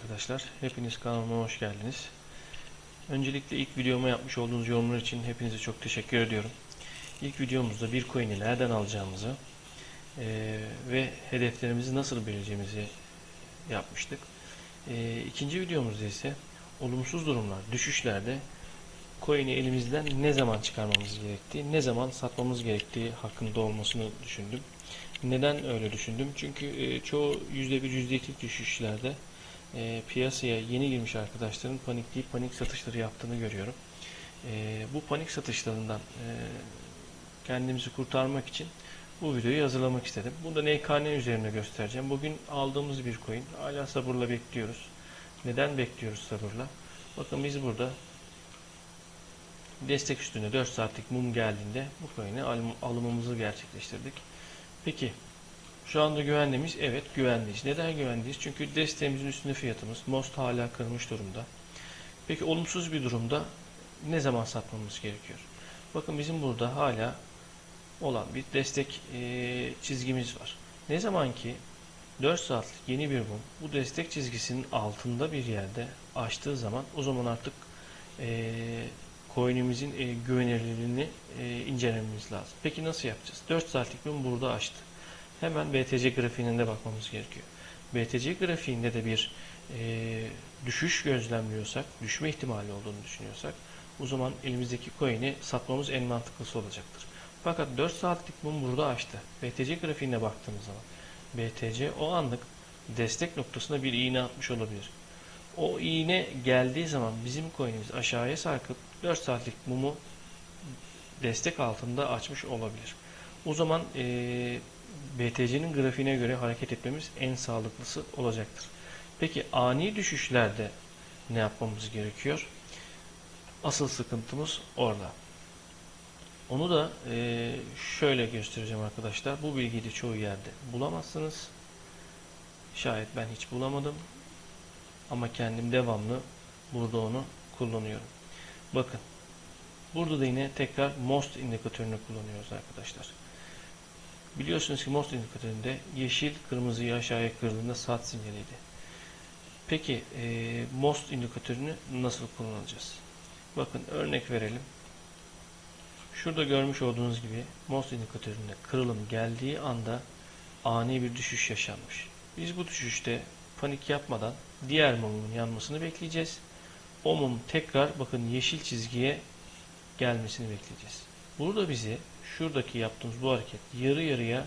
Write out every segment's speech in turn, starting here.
arkadaşlar. Hepiniz kanalıma hoş geldiniz. Öncelikle ilk videoma yapmış olduğunuz yorumlar için hepinize çok teşekkür ediyorum. İlk videomuzda bir coin'i nereden alacağımızı eee, ve hedeflerimizi nasıl belirleyeceğimizi yapmıştık. Eee ikinci videomuzda ise olumsuz durumlar, düşüşlerde coin'i elimizden ne zaman çıkarmamız gerektiği, ne zaman satmamız gerektiği hakkında olmasını düşündüm. Neden öyle düşündüm? Çünkü e, çoğu %1, %2 düşüşlerde e, piyasaya yeni girmiş arkadaşların panikleyip panik satışları yaptığını görüyorum. E, bu panik satışlarından e, kendimizi kurtarmak için bu videoyu hazırlamak istedim. Bunu da NKN üzerine göstereceğim. Bugün aldığımız bir coin. Hala sabırla bekliyoruz. Neden bekliyoruz sabırla? Bakın biz burada destek üstüne 4 saatlik mum geldiğinde bu coin'i alım- alımımızı gerçekleştirdik. Peki şu anda güvende miyiz? Evet güvendeyiz. Neden güvendeyiz? Çünkü desteğimizin üstünde fiyatımız. Most hala kırmış durumda. Peki olumsuz bir durumda ne zaman satmamız gerekiyor? Bakın bizim burada hala olan bir destek eee, çizgimiz var. Ne zaman ki 4 saatlik yeni bir mum bu destek çizgisinin altında bir yerde açtığı zaman o zaman artık eee coin'imizin e, güvenilirliğini e, incelememiz lazım. Peki nasıl yapacağız? 4 saatlik mum burada açtı. Hemen BTC grafiğine de bakmamız gerekiyor. BTC grafiğinde de bir e, düşüş gözlemliyorsak, düşme ihtimali olduğunu düşünüyorsak o zaman elimizdeki coin'i satmamız en mantıklısı olacaktır. Fakat 4 saatlik mum burada açtı. BTC grafiğine baktığımız zaman BTC o anlık destek noktasına bir iğne atmış olabilir. O iğne geldiği zaman bizim coin'imiz aşağıya sarkıp 4 saatlik mumu destek altında açmış olabilir. O zaman eee BTC'nin grafiğine göre hareket etmemiz en sağlıklısı olacaktır. Peki ani düşüşlerde ne yapmamız gerekiyor? Asıl sıkıntımız orada. Onu da eee, şöyle göstereceğim arkadaşlar. Bu bilgiyi de çoğu yerde bulamazsınız. Şayet ben hiç bulamadım. Ama kendim devamlı burada onu kullanıyorum. Bakın. Burada da yine tekrar MOST indikatörünü kullanıyoruz arkadaşlar. Biliyorsunuz ki MOST indikatöründe yeşil kırmızıyı aşağıya kırdığında sat sinyaliydi. Peki e, MOST indikatörünü nasıl kullanacağız? Bakın örnek verelim. Şurada görmüş olduğunuz gibi MOST indikatöründe kırılım geldiği anda ani bir düşüş yaşanmış. Biz bu düşüşte panik yapmadan diğer mumun yanmasını bekleyeceğiz. O mum tekrar bakın yeşil çizgiye gelmesini bekleyeceğiz. Burada bizi şuradaki yaptığımız bu hareket yarı yarıya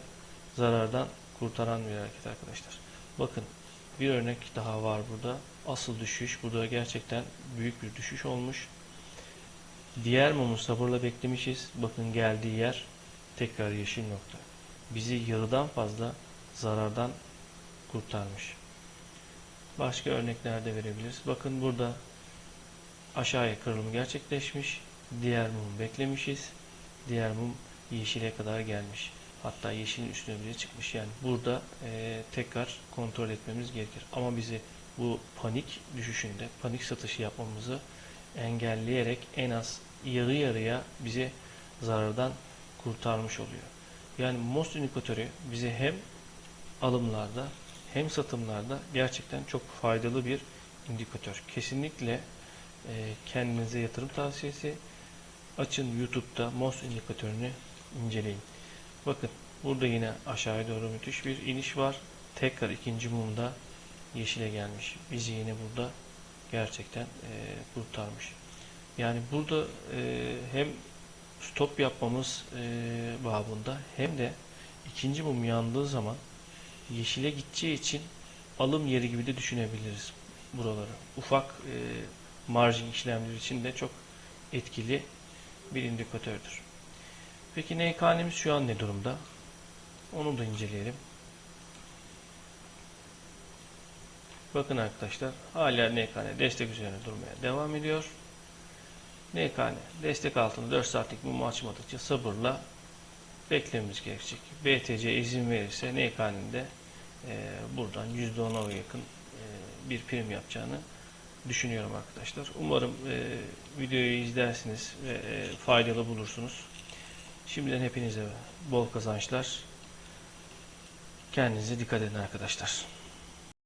zarardan kurtaran bir hareket arkadaşlar. Bakın bir örnek daha var burada. Asıl düşüş burada gerçekten büyük bir düşüş olmuş. Diğer mumu sabırla beklemişiz. Bakın geldiği yer tekrar yeşil nokta. Bizi yarıdan fazla zarardan kurtarmış. Başka örnekler de verebiliriz. Bakın burada aşağıya kırılım gerçekleşmiş. Diğer mumu beklemişiz. Diğer mum yeşile kadar gelmiş. Hatta yeşilin üstüne bile çıkmış. Yani burada e, tekrar kontrol etmemiz gerekir. Ama bizi bu panik düşüşünde panik satışı yapmamızı engelleyerek en az yarı yarıya bizi zarardan kurtarmış oluyor. Yani MOST indikatörü bize hem alımlarda hem satımlarda gerçekten çok faydalı bir indikatör. Kesinlikle e, kendinize yatırım tavsiyesi. Açın YouTube'da MOS indikatörünü inceleyin. Bakın burada yine aşağıya doğru müthiş bir iniş var. Tekrar ikinci mumda yeşile gelmiş. Bizi yine burada gerçekten e, kurtarmış. Yani burada e, hem stop yapmamız e, babında hem de ikinci mum yandığı zaman yeşile gideceği için alım yeri gibi de düşünebiliriz buraları. Ufak e, margin işlemleri için de çok etkili bir indikatördür. Peki NK'nimiz şu an ne durumda? Onu da inceleyelim. Bakın arkadaşlar hala NKN destek üzerine durmaya devam ediyor. NKN destek altında 4 saatlik mumu açmadıkça sabırla beklememiz gerekecek. BTC izin verirse NK'nin de e, buradan %10'a yakın e, bir prim yapacağını düşünüyorum arkadaşlar. Umarım e, videoyu izlersiniz ve e, faydalı bulursunuz. Şimdiden hepinize bol kazançlar. Kendinize dikkat edin arkadaşlar.